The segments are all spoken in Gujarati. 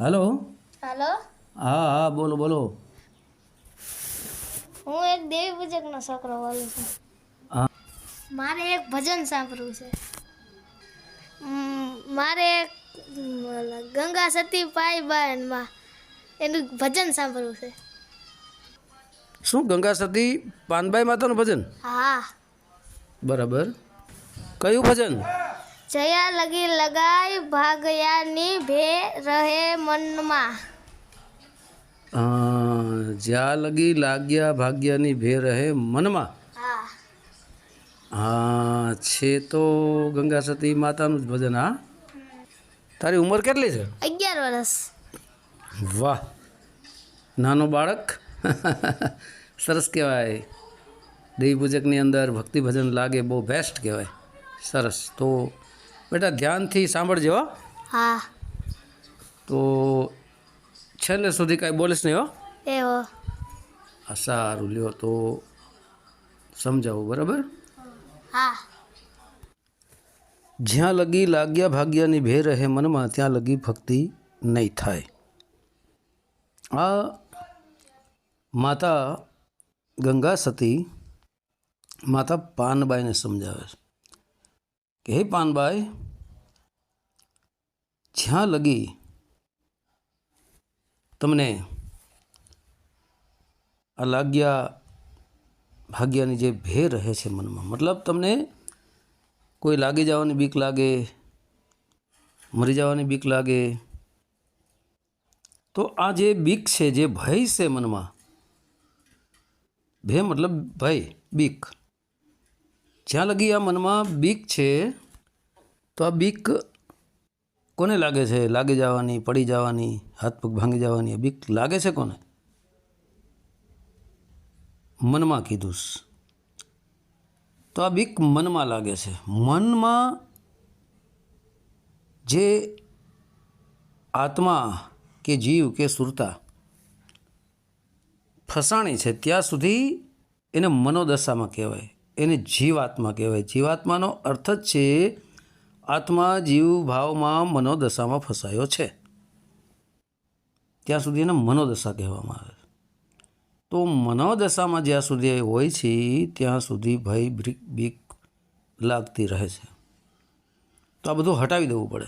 હાલો? હેલો? હા હા બોલો બોલો. હું એક દેવી પૂજકનો છોકરો બોલું છું. મારે એક ભજન સાંભળવું છે. મારે એક ગંગા સતી પાઈ બાનમાં એનું ભજન સાંભળવું છે. શું ગંગા સતી પાનબાઈ માતાનું ભજન? હા. બરાબર. કયું ભજન? જયા લગી લગાય ભાગયાની ભે રહે મનમાં. જ્યાં લગી લાગ્યા ભાગ્યાની ભે રહે મનમાં? હા. હા છે તો ગંગા સતી માતાનું જ ભજન હા? તારી ઉંમર કેટલી છે? અગિયાર વર્ષ વાહ. નાનો બાળક? સરસ કહેવાય. દેવી પૂજકની અંદર ભક્તિ ભજન લાગે બહુ બેસ્ટ કહેવાય. સરસ. તો બેટા ધ્યાનથી સાંભળજો હો. હા. તો છેલ્લે સુધી કાંઈ બોલીશ નહીં હો? એવો. હા સારું લ્યો તો સમજાવું બરાબર? હા. જ્યાં લગી લાગ્યા ભાગ્યાની ભે રહે મનમાં ત્યાં લગી ભક્તિ નહીં થાય. આ માતા ગંગા સતી માતા પાનબાઈને સમજાવે છે. કે હે પાનભાઈ, જ્યાં લગી તમને આ લાગ્યા ભાગ્યાની જે ભે રહે છે મનમાં, મતલબ તમને કોઈ લાગી જવાની બીક લાગે, મરી જવાની બીક લાગે, તો આ જે બીક છે, જે ભય છે મનમાં ભે મતલબ ભય, બીક. જ્યાં લગી આ મનમાં બીક છે, તો આ બીક કોને લાગે છે? લાગી જવાની, પડી જવાની, હાથ પગ ભાંગી જવાની બીક લાગે છે કોને? મનમાં કીધું તો આ બીક મનમાં લાગે છે. મનમાં જે આત્મા કે જીવ કે સુરતા ફસાણી છે, ત્યાં સુધી એને મનોદશામાં કહેવાય. એને જીવાત્મા કહેવાય. જીવાત્માનો અર્થ જ છે, આત્મા જીવ ભાવમાં મનોદશામાં ફસાયો છે. ત્યાં સુધી એને મનોદશા કહેવામાં આવે. તો મનોદશામાં જ્યાં સુધી હોય છે, ત્યાં સુધી ભય બ્રિક બીક લાગતી રહે છે. તો આ બધું હટાવી દેવું પડે.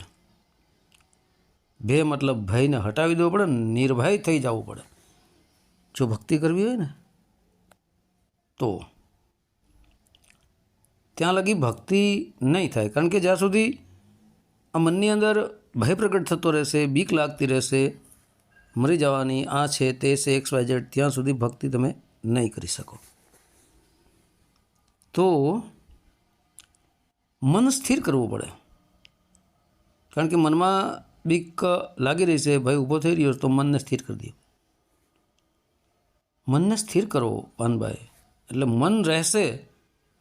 ભે મતલબ ભયને હટાવી દેવું પડે, નિર્ભય થઈ જવું પડે. જો ભક્તિ કરવી હોય ને, તો ત્યાં લગી ભક્તિ નહીં થાય. કારણ કે જ્યાં સુધી આ મનની અંદર ભય પ્રગટ થતો રહેશે, બીક લાગતી રહેશે, મરી જવાની આ છે તે છે એક્સ વાય ઝેડ ત્યાં સુધી ભક્તિ તમે નહીં કરી શકો. તો મન સ્થિર કરવું પડે. કારણ કે મનમાં બીક લાગી રહી છે, ભય ઊભો થઈ રહ્યો છે, તો મનને સ્થિર કરી દો. મનને સ્થિર કરો પાનભાઈ એટલે મન રહેશે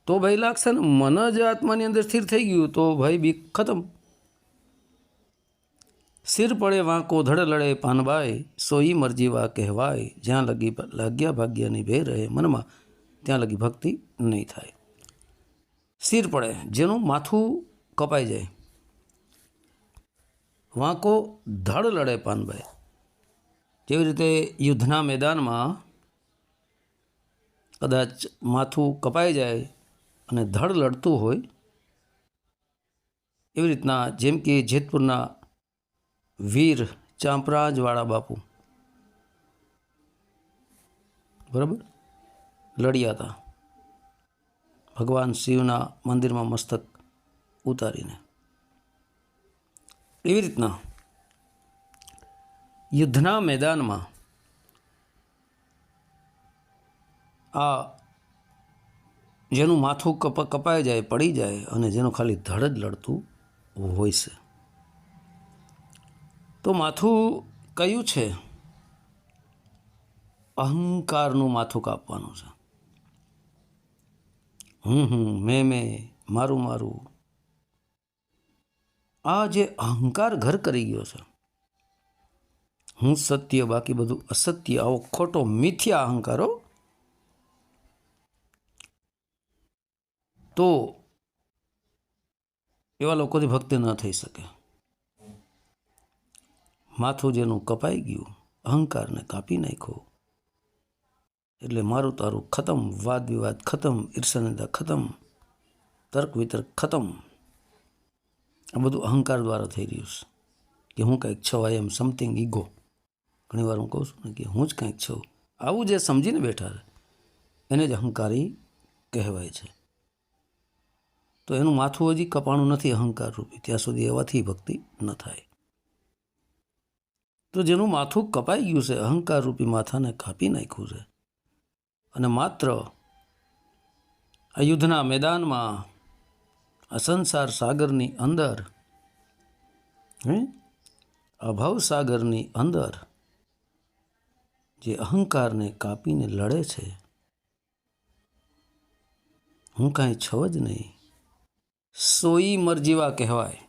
તો ભય લાગશે ને, મન જ આત્માની અંદર સ્થિર થઈ ગયું, તો ભય બીક ખતમ. સિર પડે વાંકો, ધડ લડે પાનબાય સોઈ મરજી વા કહેવાય. જ્યાં લગી લાગ્યા ભાગ્યની ભે રહે મનમાં, ત્યાં લગી ભક્તિ નહીં થાય. સિર પડે, જેનું માથું કપાઈ જાય. વાંકો, ધડ લડે પાનબાઈ જેવી રીતે યુદ્ધના મેદાનમાં કદાચ માથું કપાઈ જાય અને ધડ લડતું હોય એવી રીતના જેમ કે જેતપુરના વીર ચાંપરાજવાળા બાપુ. બરાબર? લડ્યા હતા. ભગવાન શિવના મંદિરમાં મસ્તક ઉતારીને. એવી રીતના યુદ્ધના મેદાનમાં આ જેનું માથું કપ, કપાઈ જાય, પડી જાય અને જેનું ખાલી ધડ જ લડતું હોય છે. તો માથું કયું છે? અહંકારનું માથું કાપવાનું છે. હું હું મેં મેં, મારું મારું. આ જે અહંકાર ઘર કરી ગયો છે, હું સત્ય, બાકી બધું અસત્ય, આવો ખોટો મિથ્યા અહંકારો તો એવા લોકોથી ભક્તિ ન થઈ શકે. માથું જેનું કપાઈ ગયું, અહંકારને કાપી નાખ્યો. એટલે મારું તારું ખતમ વાદ વિવાદ ખતમ, ઈર્ષાનિંદા ખતમ તર્ક વિતર્ક ખતમ. આ બધું અહંકાર દ્વારા થઈ રહ્યું છે. કે હું કંઈક છું આઈ એમ સમથિંગ ઈગો ઘણી વાર હું કહું છું ને કે હું જ કંઈક છું. આવું જે સમજીને બેઠા છે, એને જ અહંકારી કહેવાય છે. તો એનું માથું હજી કપાણું નથી, અહંકાર રૂપી. ત્યાં સુધી એવાથી ભક્તિ ન થાય. તો જેનું માથું કપાઈ ગયું છે, અહંકાર રૂપી માથાને કાપી નાખ્યું છે. અને માત્ર આ યુદ્ધના મેદાનમાં, આ સંસાર સાગરની અંદર, હે? અભાવ સાગરની અંદર જે અહંકારને કાપીને લડે છે, હું કાંઈ છવ જ નહીં. સોઈ મરજીવા કહેવાય.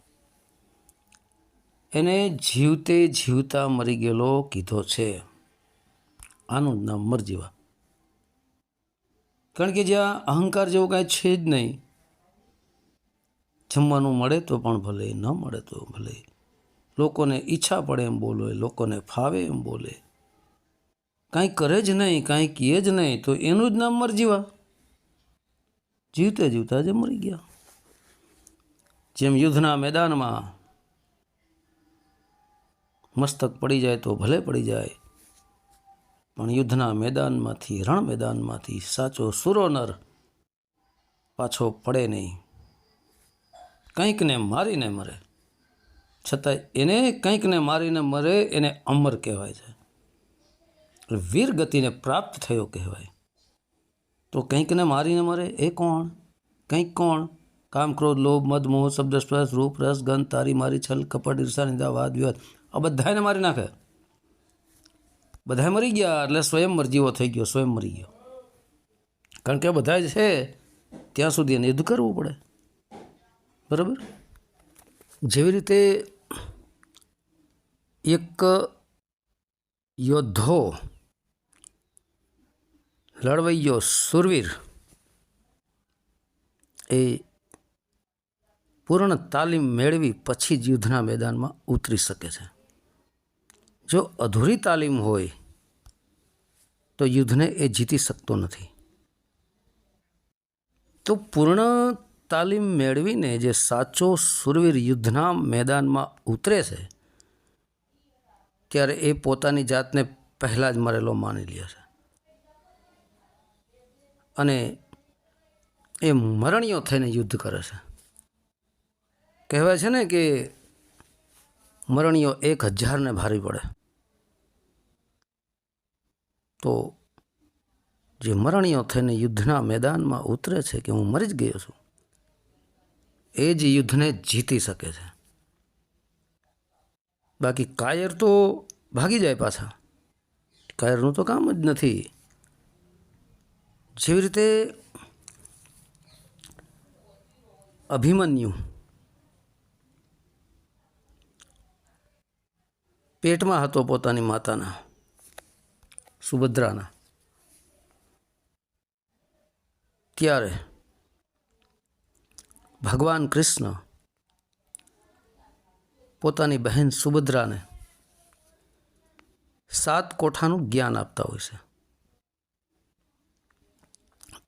એને જીવતે જીવતા મરી ગયેલો કીધો છે. આનું નામ મરજીવા કારણ કે જ્યાં અહંકાર જેવું કાંઈ છે જ નહીં, જમવાનું મળે તો પણ ભલે, ન મળે તો ભલે. લોકોને ઈચ્છા પડે એમ બોલે, લોકોને ફાવે એમ બોલે. કાંઈ કરે જ નહીં, કાંઈ કહે જ નહીં, તો એનું જ નામ મરજીવા જીવતે જીવતા જ મરી ગયા. જેમ યુદ્ધના મેદાનમાં મસ્તક પડી જાય તો ભલે પડી જાય, પણ યુદ્ધના મેદાનમાંથી, રણ મેદાનમાંથી સાચો સુરોનર પાછો પડે નહીં. કંઈકને મારીને મરે. છતાંય એને કંઈકને મારીને મરે એને અમર કહેવાય છે. વીર ગતિને પ્રાપ્ત થયો કહેવાય. તો કંઈકને મારીને મરે એ કોણ? કંઈક કોણ? કામ ક્રોધ લોભ મદ મોહ શબ્દ સ્પર્શ રૂપ રસ ગંધ તારી મારી છલ કપટ ઈર્ષા નિંદા વાદ વિવાદ આ બધાને મારી નાખે બધા મરી ગયા એટલે સ્વયં મરજીવો થઈ ગયો સ્વયં મરી ગયો કારણ કે બધા જ છે ત્યાં સુધી એને યુદ્ધ કરવું પડે બરાબર જેવી રીતે એક યોદ્ધો લડવૈયો સુરવીર એ પૂર્ણ તાલીમ મેળવી પછી જ યુદ્ધના મેદાનમાં ઉતરી શકે છે. જો અધૂરી તાલીમ હોય, તો યુદ્ધને એ જીતી શકતો નથી. તો પૂર્ણ તાલીમ મેળવીને જે સાચો સુરવીર યુદ્ધના મેદાનમાં ઉતરે છે, ત્યારે એ પોતાની જાતને પહેલાં જ મરેલો માની લે છે. અને એ મરણીયો થઈને યુદ્ધ કરે છે. કહેવાય છે ને કે મરણીયો એક હજારને ભારી પડે. તો જે મરણીયો થઈને યુદ્ધના મેદાનમાં ઉતરે છે કે હું મરી જ ગયો છું, એ જ યુદ્ધને જીતી શકે છે. બાકી કાયર તો ભાગી જાય પાછા. કાયરનું તો કામ જ નથી. જેવી રીતે અભિમન્યુ પેટમાં હતો પોતાની માતાના, સુભદ્રાના. ત્યારે ભગવાન કૃષ્ણ પોતાની બહેન સુભદ્રાને સાત કોઠાનું જ્ઞાન આપતા હોય છે.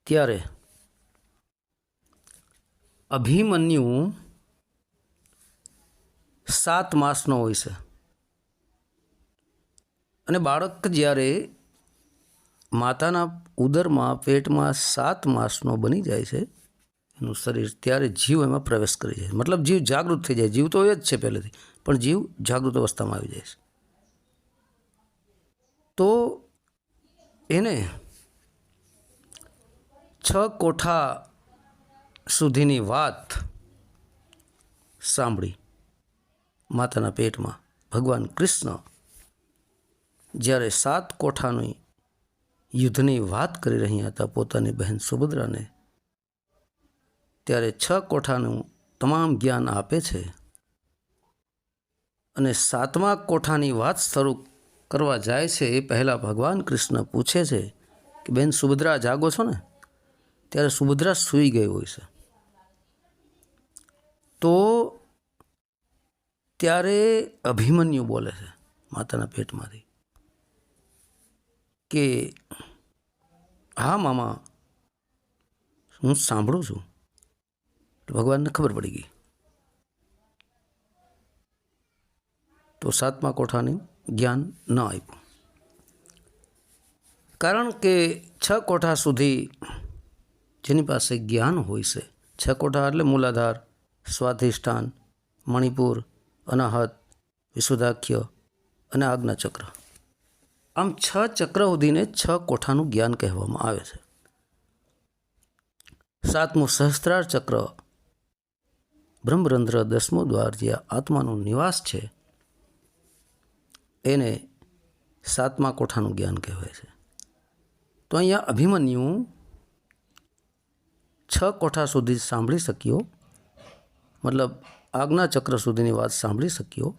ત્યારે અભિમન્યુ સાત માસનો હોય છે. અને બાળક જ્યારે માતાના ઉદરમાં પેટમાં સાત માસનો બની જાય છે, એનું શરીર ત્યારે જીવ એમાં પ્રવેશ કરી જાય મતલબ જીવ જાગૃત થઈ જાય. જીવ તો એ જ છે પહેલેથી, પણ જીવ જાગૃત અવસ્થામાં આવી જાય છે. તો એને છ કોઠા સુધીની વાત સાંભળી માતાના પેટમાં ભગવાન કૃષ્ણ જ્યારે સાત કોઠાની યુદ્ધની વાત કરી રહ્યા હતા પોતાની બહેન સુભદ્રાને, ત્યારે છ કોઠાનું તમામ જ્ઞાન આપે છે અને સાતમા કોઠાની વાત શરૂ કરવા જાય છે એ પહેલાં ભગવાન કૃષ્ણ પૂછે છે કે, બેન, સુભદ્રા જાગો છો ને? ત્યારે સુભદ્રા સૂઈ ગઈ હોય છે. તો ત્યારે અભિમન્યુ બોલે છે માતાના પેટમાંથી કે, હા, મામા, હું સાંભળું છું. ભગવાનને ખબર પડી ગઈ. તો સાતમા કોઠાની જ્ઞાન ન આપ્યું. કારણ કે છ કોઠા સુધી જેની પાસે જ્ઞાન હોય છે, છ કોઠા એટલે મૂલાધાર, સ્વાધિષ્ઠાન, મણિપુર, અનાહત, વિશુદ્ધાખ્ય અને આજ્ઞાચક્ર. આમ છ ચક્ર છ કોઠાનું જ્ઞાન કહેવામાં આવે છે. સાતમું સહસ્ત્રાર ચક્ર. બ્રહ્મરંધ્ર દસમો દ્વાર જે આત્માનું નિવાસ છે, એને સાતમા કોઠાનું જ્ઞાન કહેવાય છે. તો અહીંયા અભિમન્યુ છ કોઠા સુધી સાંભળી શક્યો? મતલબ આજ્ઞા ચક્ર સુધીની વાત સાંભળી શક્યો?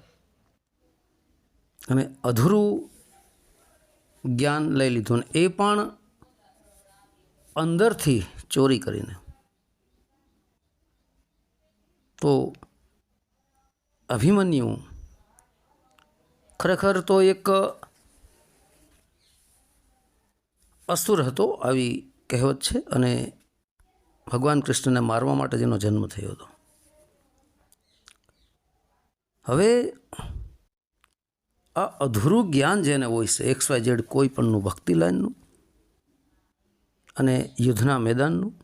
અને અધૂરું જ્ઞાન લઈ લીધું ને એ પણ અંદરથી ચોરી કરીને. તો અભિમન્યુ ખરેખર તો એક અસુર હતો આવી કહેવત છે અને ભગવાન કૃષ્ણને મારવા માટે જેનો જન્મ થયો હતો. હવે આ અધૂરું જ્ઞાન જેને હોય છે એક્સ વાય ઝેડ કોઈ પણનું ભક્તિ લાઈનનું અને યુદ્ધના મેદાનનું,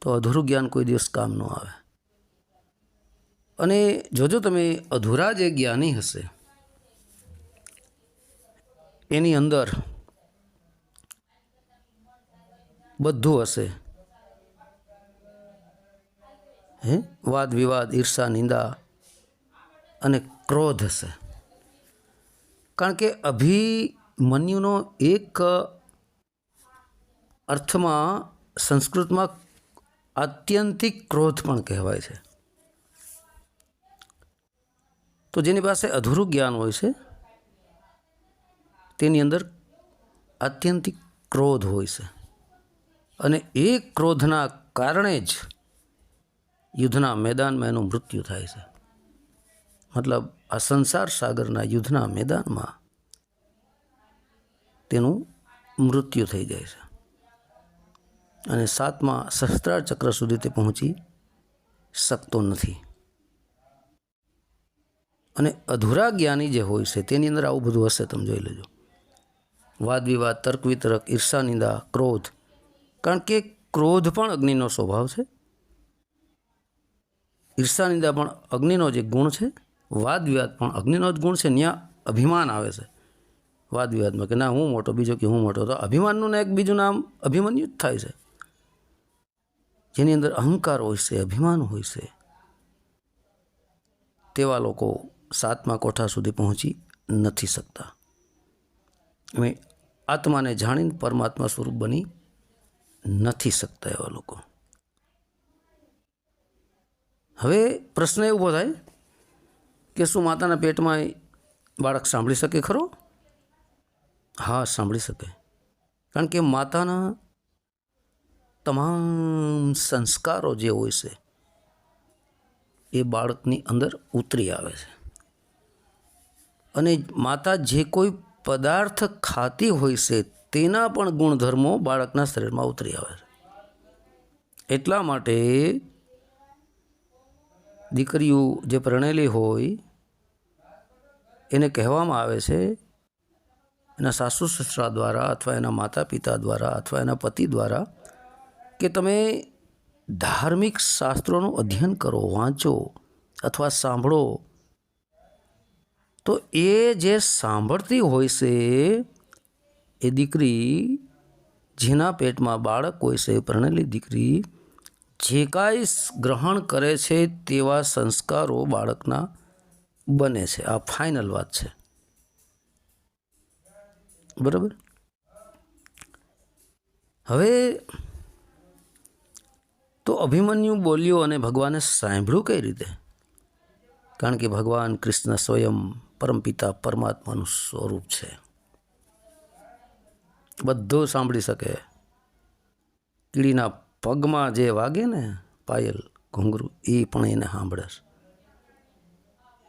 તો અધૂરું જ્ઞાન કોઈ દિવસ કામ ન આવે. અને જોજો તમે, અધૂરા જે જ્ઞાની હશે, એની અંદર બધું હશે. હે? વાદ વિવાદ, ઈર્ષા, નિંદા અને ક્રોધ હશે. કારણ કે અભિમન્યુનો એક અર્થમાં સંસ્કૃતમાં આત્યંતિક ક્રોધ પણ કહેવાય છે. તો જેની પાસે અધૂરું જ્ઞાન હોય છે, તેની અંદર આત્યંતિક ક્રોધ હોય છે. અને એ ક્રોધના કારણે જ યુદ્ધના મેદાનમાં એનું મૃત્યુ થાય છે. મતલબ આ સંસાર સાગરના યુદ્ધના મેદાનમાં તેનું મૃત્યુ થઈ જાય છે. અને સાતમા સહસ્ત્રાર ચક્ર સુધી તે પહોંચી શકતો નથી. અને અધૂરા જ્ઞાની જે હોય છે, તેની અંદર આવું બધું હશે, તમે જોઈ લેજો. વાદ વિવાદ તર્ક વિતર્ક ઈર્ષા, નિંદા, ક્રોધ. કારણ કે ક્રોધ પણ અગ્નિનો સ્વભાવ છે. ઈર્ષા, નિંદા પણ અગ્નિનો જે ગુણ છે વાદ વિવાદ પણ અગ્નિનો જ ગુણ છે ત્યાં અભિમાન આવે છે. વાદ વિવાદમાં કે ના, હું મોટો, બીજો કે હું મોટો, તો અભિમાનનું ને એક બીજું નામ અભિમન્યુ જ થાય છે. જેની અંદર અહંકાર હોય છે, અભિમાન હોય છે. તેવા લોકો સાતમા કોઠા સુધી પહોંચી નથી શકતા. અમે આત્માને જાણીને પરમાત્મા સ્વરૂપ બની નથી શકતા એવા લોકો. હવે પ્રશ્ન એવો થાય કે શું માતાના પેટમાં બાળક સાંભળી શકે ખરો? હા, સાંભળી શકે. કારણ કે માતાના તમામ સંસ્કારો જે હોય છે, એ બાળકની અંદર ઉતરી આવે છે. અને માતા જે કોઈ પદાર્થ ખાતી હોય છે, તેના પણ ગુણધર્મો બાળકના શરીરમાં ઉતરી આવે છે. એટલા માટે દીકરીઓ જે પરણેલી હોય એને કહેવામાં આવે છે, એના સાસુ સસરા દ્વારા અથવા એના માતા પિતા દ્વારા અથવા એના પતિ દ્વારા કે તમે ધાર્મિક શાસ્ત્રોનું અધ્યયન કરો, વાંચો અથવા સાંભળો, તો એ જે સાંભળતી હોય છે, એ દીકરી જેના પેટમાં બાળક હોય છે, પરણેલી દીકરી, જે કાંઈ ગ્રહણ કરે છે તેવા સંસ્કારો બાળકના બને છે. આ ફાઇનલ વાત છે. બરાબર? હવે તો અભિમન્યુ બોલ્યો અને ભગવાને સાંભળ્યું કઈ રીતે? કારણ કે ભગવાન કૃષ્ણ સ્વયં પરમપિતા પરમાત્માનું સ્વરૂપ છે. બધું સાંભળી શકે. કીડીના પગમાં જે વાગે ને પાયલ ઘૂંઘરું એ પણ એને સાંભળે છે.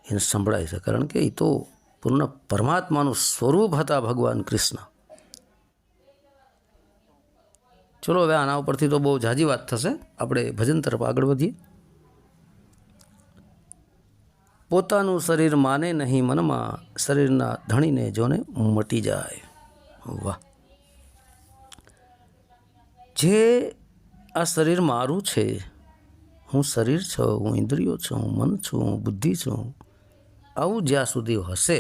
એને સંભળાય છે. કારણ કે એ તો પૂર્ણ પરમાત્માનું સ્વરૂપ હતા ભગવાન કૃષ્ણ. ચલો હવે આના ઉપરથી તો બહુ જાજી વાત થશે. આપણે ભજન તરફ આગળ વધીએ. પોતાનું શરીર માને નહીં મનમાં, શરીરના ધણીને જોને મટી જાય. વાહ. જે આ શરીર મારું છે, હું શરીર છું, હું ઇન્દ્રિયો છું, હું મન છું, હું બુદ્ધિ છું આવું જ્યાં સુધી હશે,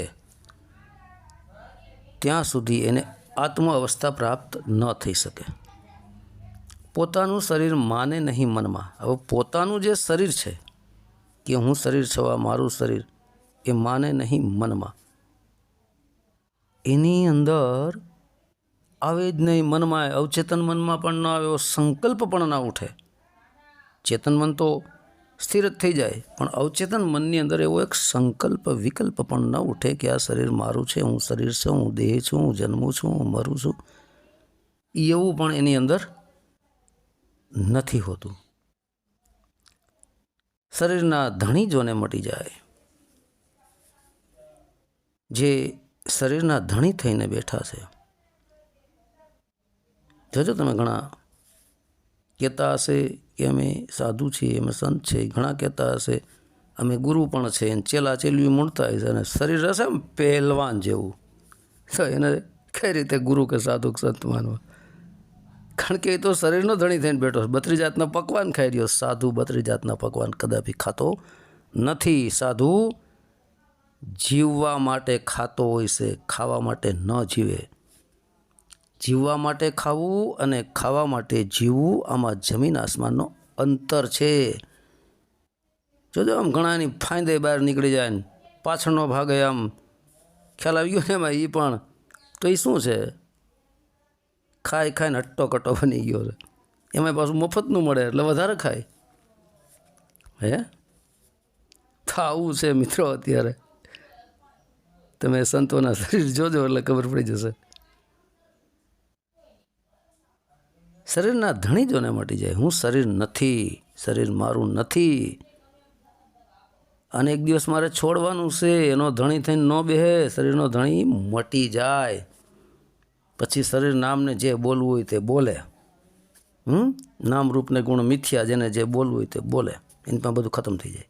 ત્યાં સુધી એને આત્મ અવસ્થા પ્રાપ્ત ન થઈ શકે. પોતાનું શરીર માને નહીં મનમાં. હવે પોતાનું જે શરીર છે, કે હું શરીર છવા, મારું શરીર, એ માને નહીં મનમાં. એની અંદર આવે જ નહીં મનમાં, અવચેતન મનમાં પણ ન આવે, એવો સંકલ્પ પણ ના ઉઠે. ચેતન મન તો સ્થિર જ થઈ જાય. પણ અવચેતન મનની અંદર એવો એક સંકલ્પ, વિકલ્પ પણ ન ઉઠે કે આ શરીર મારું છે, હું શરીર છું, હું દેહ છું, હું જન્મું છું, હું મરું છું. એવું પણ એની અંદર નથી હોતું. શરીરના ધણી જોને મટી જાય. જે શરીરના ધણી થઈને બેઠા છે. જોજો તમે ઘણા. કહેતા હશે કે અમે સાધુ છીએ, અમે સંત છે ઘણા કહેતા હશે, અમે ગુરુ પણ છે, અને ચેલા ચેલવી મૂળતા હશે, અને શરીર હશે એમ પહેલવાન જેવું. તો એને કઈ રીતે ગુરુ કે સાધુ કે સંત માનવા? કારણ કે એ તો શરીરનો ધણી થઈને બેઠો બત્રી જાતના પકવાન ખાઈ રહ્યો સાધુ બત્રી જાતના પકવાન કદાપી ખાતો નથી. સાધુ જીવવા માટે ખાતો હોય છે, ખાવા માટે ન જીવે. જીવવા માટે ખાવું અને ખાવા માટે જીવવું આમાં જમીન આસમાનનો અંતર છે. જોજો આમ ઘણા એની ફાંદે બહાર નીકળી જાય ને પાછળનો ભાગ આમ ખ્યાલ આવી ગયો ને એમાં એ પણ. તો એ શું છે? ખાઈ ખાઈને હટ્ટો કટ્ટો બની ગયો છે. એમાં પાછું મફતનું મળે એટલે વધારે ખાય. હે? થાવું છે મિત્રો અત્યારે. તમે સંતોના શરીર જોજો એટલે ખબર પડી જશે. શરીરના ધણી જોને મટી જાય. હું શરીર નથી, શરીર મારું નથી. અને એક દિવસ મારે છોડવાનું છે, એનો ધણી થઈને ન બેહે, શરીરનો ધણી મટી જાય. પછી શરીર નામને જે બોલવું હોય તે બોલે. હમ? નામ રૂપને ગુણ મિથ્યા જેને જે બોલવું હોય તે બોલે. એની પણ બધું ખતમ થઈ જાય.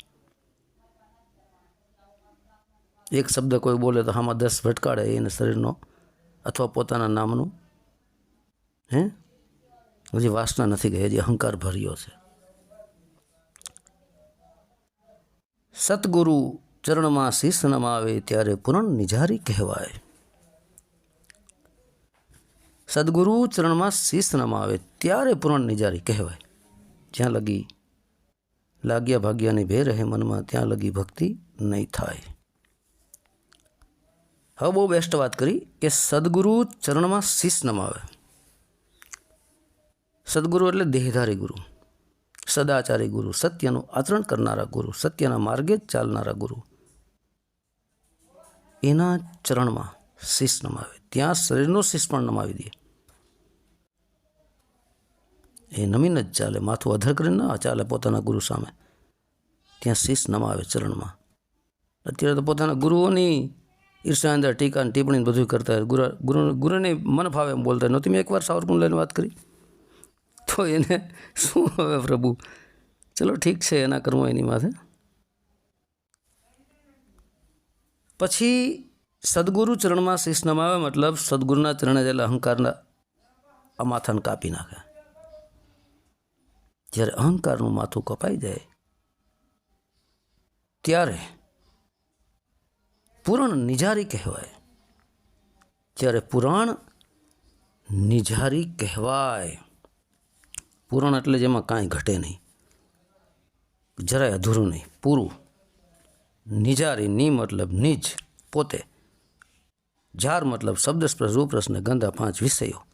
એક શબ્દ કોઈ બોલે તો આમાં દસ ભટકાડે એને શરીરનો અથવા પોતાના નામનું. હે? હજી વાસના નથી ગઈ, હજી અહંકાર ભર્યો છે. સતગુરુ ચરણમાં શીશ નમાવે ત્યારે પૂરણ નિજારી કહેવાય. સદગુરુ ચરણમાં શીશ નમાવે ત્યારે પૂરણ નિજારી કહેવાય. જ્યાં લગી લાગ્યા ભાગ્યાની ભે રહે મનમાં, ત્યાં લગી ભક્તિ નહીં થાય. હવે બહુ બેસ્ટ વાત કરી કે સદગુરુ ચરણમાં શીશ નમાવે. સદગુરુ એટલે દેહધારી ગુરુ. સદાચારી ગુરુ, સત્યનું આચરણ કરનારા ગુરુ, સત્યના માર્ગે જ ચાલનારા ગુરુ. એના ચરણમાં શીશ નમાવે. ત્યાં શરીરનો શીશ પણ નમાવી દે. એ નમીને જ ચાલે, માથું અધર કરીને ના ચાલે પોતાના ગુરુ સામે. ત્યાં શીશ નમાવે ચરણમાં. અત્યારે તો પોતાના ગુરુઓની ઈર્ષા અંદર ટીકા ટિપ્પણી બધું કરતા ગુરુ ગુરુ, ગુરુને મન ફાવે એમ બોલતા નહોતી મેં એકવાર સાવરકુંડ લઈને વાત કરી? તો એને શું હવે પ્રભુ? ચલો ઠીક છે, એના કર્મો એની માથે. પછી સદગુરુ ચરણમાં શીશ નમાવે, મતલબ સદગુરુના ચરણે એટલે અહંકારના આ માથાને કાપી નાખે. જ્યારે અહંકારનું માથું કપાઈ જાય, ત્યારે પુરાણ નિજારી કહેવાય. જ્યારે પુરાણ નિજારી કહેવાય પૂરણ એટલે જેમાં કાંઈ ઘટે નહીં. જરાય અધૂરું નહીં. પૂરું. નિજારી ની મતલબ નિજ, પોતે. જાર મતલબ શબ્દ સ્પર્શ રૂપરસ ને ગંધા પાંચ વિષયો.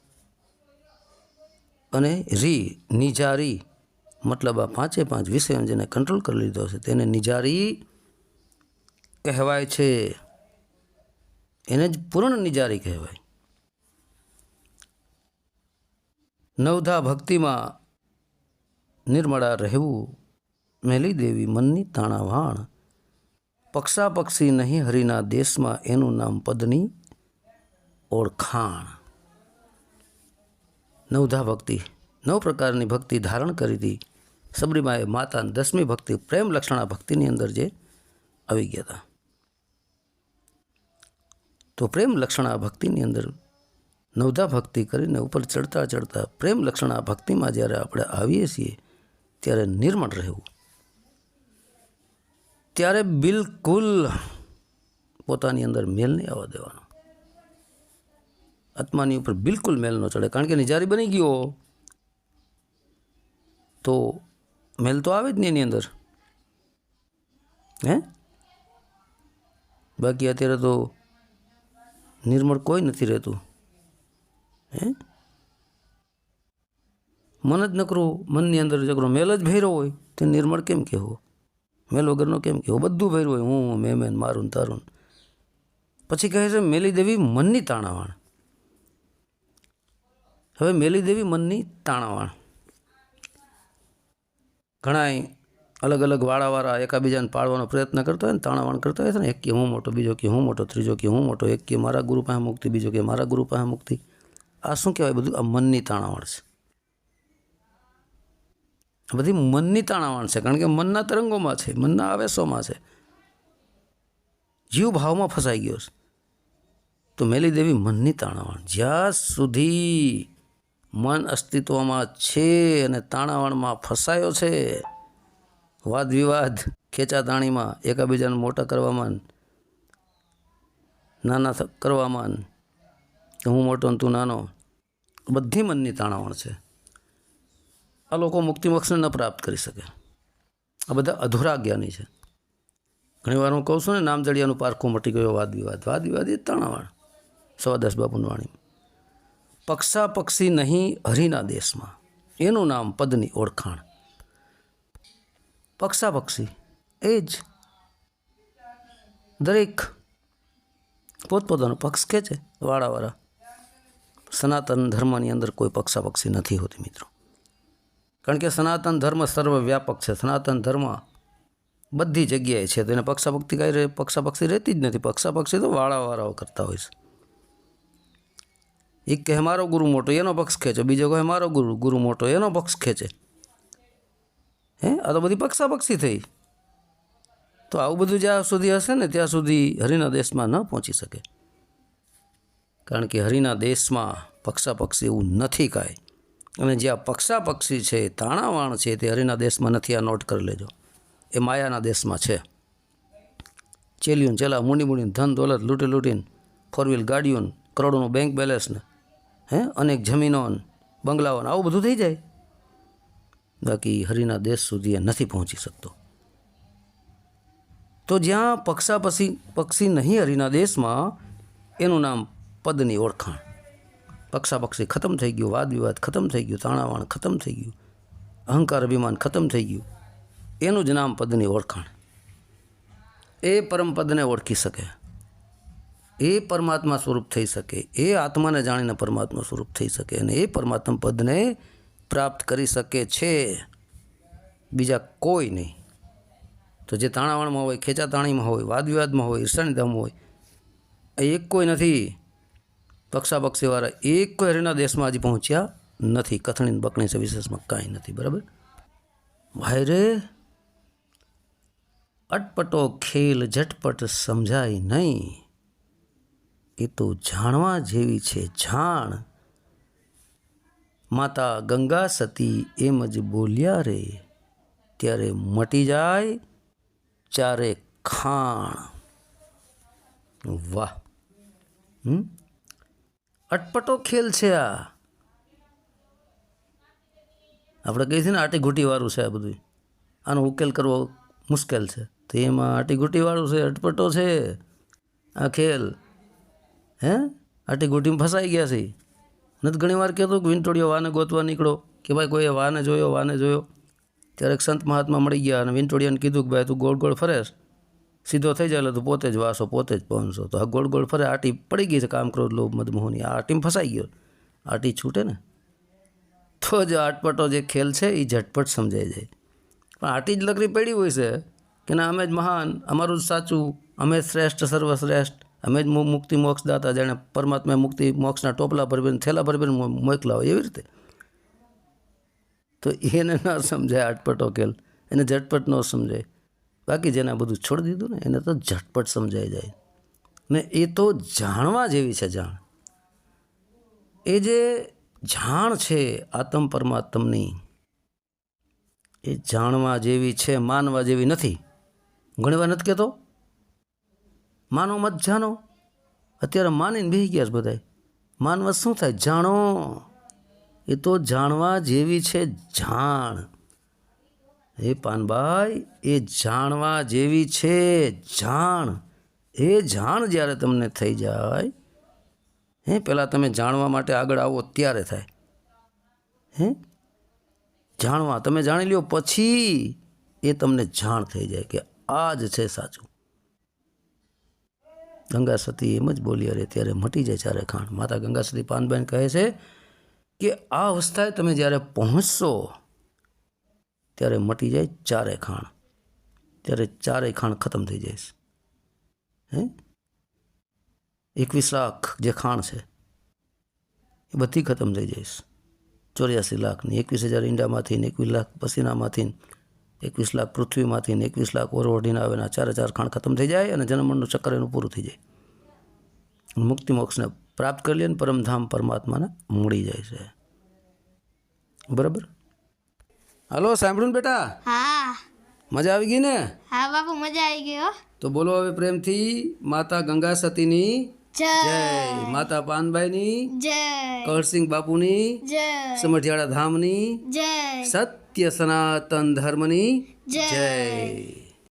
અને રી, નિજારી મતલબ આ પાંચે પાંચ વિષયો જેને કંટ્રોલ કરી લીધો છે, તેને નિજારી કહેવાય છે. એને જ પૂર્ણ નિજારી કહેવાય. નવધા ભક્તિમાં નિર્મળા રહેવું મેલી દેવી મનની તાણાવાણ. પક્ષા પક્ષાપક્ષી નહીં હરિના દેશમાં એનું નામ પદની ઓળખાણ. નવધા ભક્તિ. નવ પ્રકારની ભક્તિ ધારણ કરી હતી. સબરીમાએ માતાની દસમી ભક્તિ, પ્રેમ લક્ષણા ભક્તિની અંદર જે આવી ગયા હતા. તો પ્રેમ લક્ષણા ભક્તિની અંદર નવધા ભક્તિ કરીને ઉપર ચડતા ચડતા પ્રેમ લક્ષણા ભક્તિમાં જ્યારે આપણે આવીએ છીએ ત્યારે નિર્મળ રહેવું. ત્યારે બિલકુલ પોતાની અંદર મેલ નહીં આવવા દેવાનો. આત્માની ઉપર બિલકુલ મેલ ન ચડે. કારણ કે નિજારી બની ગયો. તો મેલ તો આવે જ નહીં એની અંદર. હે? બાકી અત્યારે તો નિર્મળ કોઈ નથી રહેતું. હે? મન જ નકરું, મનની અંદર જકરો મેલ જ ભેરો હોય તે નિર્મળ કેમ કહેવો? મેલ વગરનો કેમ કહેવો? બધું ભેરું હોય, હું, મેં મેન મારું તારું પછી કહે છે મેલી દેવી મનની તાણાવાણ. હવે મેલી દેવી મનની તાણાવાણ. ઘણાય અલગ અલગ વાળાવાળા એકાબીજાને પાડવાનો પ્રયત્ન કરતા હોય ને, તાણાવાણ કરતા હોય છે ને, એક કે હું મોટો, બીજો કે હું મોટો, ત્રીજો કે હું મોટો, એક કે મારા ગુરુ પાસે મુક્તિ, બીજો કે મારા ગુરુ પાસે મુક્તિ. આ શું કહેવાય બધું? આ મનની તાણાવાણ છે. બધી મનની તાણાવાણ છે, કારણ કે મનના તરંગોમાં છે, મનના આવેશોમાં છે. જીવ ભાવમાં ફસાઈ ગયો છે. તો મેલી દેવી મનની તાણાવાણ જ્યાં સુધી મન અસ્તિત્વમાં છે અને તાણાવાણમાં ફસાયો છે વાદ વિવાદ ખેંચાતાણીમાં, એકાબીજાને મોટા કરવામાં, નાના કરવામાં હું મોટો તું નાનો, બધી મનની તાણાવણ છે. આ લોકો મુક્તિમોક્ષને ન પ્રાપ્ત કરી શકે. આ બધા અધૂરા જ્ઞાની છે. ઘણી વાર હું કહું છું ને, નામજડિયાનું પારખું મટી ગયો, વાદ વિવાદ. વાદ વિવાદ એ તણાવાણ. સવા દસ બાપુની વાણી. પક્ષા પક્ષી નહીં, હરિના દેશમાં. એનું નામ પદની ઓળખાણ. પક્ષા પક્ષી. એ જ દરેક પોતપોતાનો પક્ષ કે છે, વાળાવાળા. સનાતન ધર્મની અંદર કોઈ પક્ષાપક્ષી નથી હોતી મિત્રો. કારણ કે સનાતન ધર્મ સર્વવ્યાપક છે. સનાતન ધર્મ બધી જગ્યાએ છે. તો એને પક્ષાપક્ષી કાંઈ પક્ષાપક્ષી રહેતી જ નથી. પક્ષાપક્ષી તો વાળાવાળાઓ કરતા હોય છે. એક કહે, મારો ગુરુ મોટો, એનો પક્ષ ખેંચે. બીજો કહે, મારો ગુરુ ગુરુ મોટો, એનો પક્ષ ખેંચે. હે? આ તો બધી પક્ષાપક્ષી થઈ. તો આવું બધું જ્યાં સુધી હશે ને, ત્યાં સુધી હરિના દેશમાં ન પહોંચી શકે. કારણ કે હરિના દેશમાં પક્ષાપક્ષી એવું નથી કાંઈ. અને જ્યાં પક્ષાપક્ષી છે, તાણાવાણ છે, તે હરિના દેશમાં નથી, આ નોટ કરી લેજો. એ માયાના દેશમાં છે. ચેલ્યું ચેલા, મૂંડી મૂડીને ધન દોલત લૂંટી લૂંટીને ફોર વ્હીલ ગાડીઓને, કરોડોનું બેંક બેલેન્સને હે, અનેક જમીનોને, બંગલાઓને, આવું બધું થઈ જાય. બાકી હરિના દેશ સુધી એ નથી પહોંચી શકતો. તો જ્યાં પક્ષાપક્ષી પક્ષી નહીં હરિના દેશમાં, એનું નામ પદની ઓળખાણ. પક્ષાપક્ષી ખતમ થઈ ગયું, વાદ વિવાદ ખતમ થઈ ગયું, તાણાવાણ ખતમ થઈ ગયું, અહંકાર અભિમાન ખતમ થઈ ગયું. એનું જ નામ પદની ઓળખાણ. એ પરમપદને ઓળખી શકે. એ પરમાત્મા સ્વરૂપ થઈ શકે. એ આત્માને જાણીને પરમાત્મા સ્વરૂપ થઈ શકે અને એ પરમાત્મા પદને પ્રાપ્ત કરી શકે છે. બીજા કોઈ નહીં. તો જે તાણાવાણમાં હોય ખેંચા તાણીમાં હોય, વાદ વિવાદમાં હોય, ઈર્ષાની હોય, એ એક કોઈ નથી. પક્ષાપક્ષીવાળા એક હરિના દેશમાં હજી પહોંચ્યા નથી. કથણી બકણી છે વિશેષમાં કાંઈ નથી, બરાબર? ભાઈ રે અટપટો ખેલ ઝટપટ સમજાય નહીં. એ તો જાણવા જેવી છે, જાણ. માતા ગંગા સતી એમ જ બોલ્યા રે, ત્યારે મટી જાય ચારે ખાણ. વાહ. હમ? અટપટો ખેલ છે આ. આપણે કહીએ છીએ ને આટીઘૂંટીવાળું છે આ બધું આનો ઉકેલ કરવો મુશ્કેલ છે. તો એમાં આટીઘૂટીવાળું છે, અટપટો છે આ ખેલ. હે? આટીઘૂંટીમાં ફસાઈ ગયા છે. નથી ઘણી વાર કહેતો કે વિંટોળીઓ વાને ગોતવા નીકળો. કે ભાઈ કોઈએ વાને જોયો વાને જોયો. ત્યારે સંત મહાત્મા મળી ગયા અને વિંટોળિયાને કીધું કે ભાઈ તું ગોળ ગોળ ફરેશ. સીધો થઈ જાય તો પોતે જ વાસો, પોતે જ પહોંચશો. તો આ ગોળ ગોળ ફરે, આટી પડી ગઈ છે કામ ક્રોધ લોભ મદમોહની આ આટીમ ફસાઈ ગયો. આટી છૂટે ને. તો જ આટપટો જે ખેલ છે એ ઝટપટ સમજાઈ જાય. પણ આટી જ લકડી પડી હોય છે કે ના, અમે જ મહાન, અમારું જ સાચું, અમે જ શ્રેષ્ઠ, સર્વશ્રેષ્ઠ, અમે જ મુક્તિ મોક્ષદાતા જેણે પરમાત્માએ મુક્તિ મોક્ષના ટોપલા ભરવીને, થેલા ભરવીને મોકલા હોય એવી રીતે. તો એને ના સમજાય આટપટો ખેલ. એને ઝટપટ ન સમજાય. બાકી જેને બધું છોડી દીધું ને, એને તો ઝટપટ સમજાઈ જાય. ને એ તો જાણવા જેવી છે જાણ. એ જે જાણ છે આત્મ પરમાત્મની, એ જાણવા જેવી છે, માનવા જેવી નથી. ઘણીવાર નથી કહેતો. માનો મત જાણો. અત્યારે માનીને બેસી ગયા છે બધાય. માનવા શું થાય? જાણો. એ તો જાણવા જેવી છે જાણ. હે પાનભાઈ, એ જાણવા જેવી છે, જાણ. એ જાણ જ્યારે તમને થઈ જાય, હે પહેલાં તમે જાણવા માટે આગળ આવો ત્યારે થાય. હે? જાણવા, તમે જાણી લ્યો, પછી એ તમને જાણ થઈ જાય કે આ જ છે સાચું. ગંગા સતી એમ જ બોલી, અરે ત્યારે મટી જાય ચારે ખાણ માતા ગંગા સતી પાનબેન કહે છે કે, આ અવસ્થાએ તમે જ્યારે પહોંચશો ત્યારે મટી જાય ચારે ખાણ. ત્યારે ચારે ખાણ ખતમ થઈ જાય હે? એકવીસ લાખ જે ખાણ છે, એ બધી ખતમ થઈ જઈશ ચોર્યાસી લાખની, એકવીસ હજાર ઈંડામાંથી ને એકવીસ લાખ પસીનામાંથી એકવીસ લાખ પૃથ્વીમાંથી ને એકવીસ લાખ ઓરવઢીના આવેના ચારે ચાર ખાણ ખતમ થઈ જાય અને જન્મનું ચક્કર એનું પૂરું થઈ જાય. મુક્તિ મોક્ષને પ્રાપ્ત કરી લે ને પરમધામ પરમાત્માને મળી જાય છે. બરાબર? હાલો સાંભળું ને બેટા? હા. મજા આવી ગઈ ને? હા બાપુ મજા આવી ગઈ હો. તો બોલો હવે પ્રેમથી માતા ગંગા સતીની જય. જય. માતા પાનબાઈની જય. કળસિંહ બાપુની જય. સમઢિયાળા ધામની જય. સત્ય સનાતન ધર્મની. જય.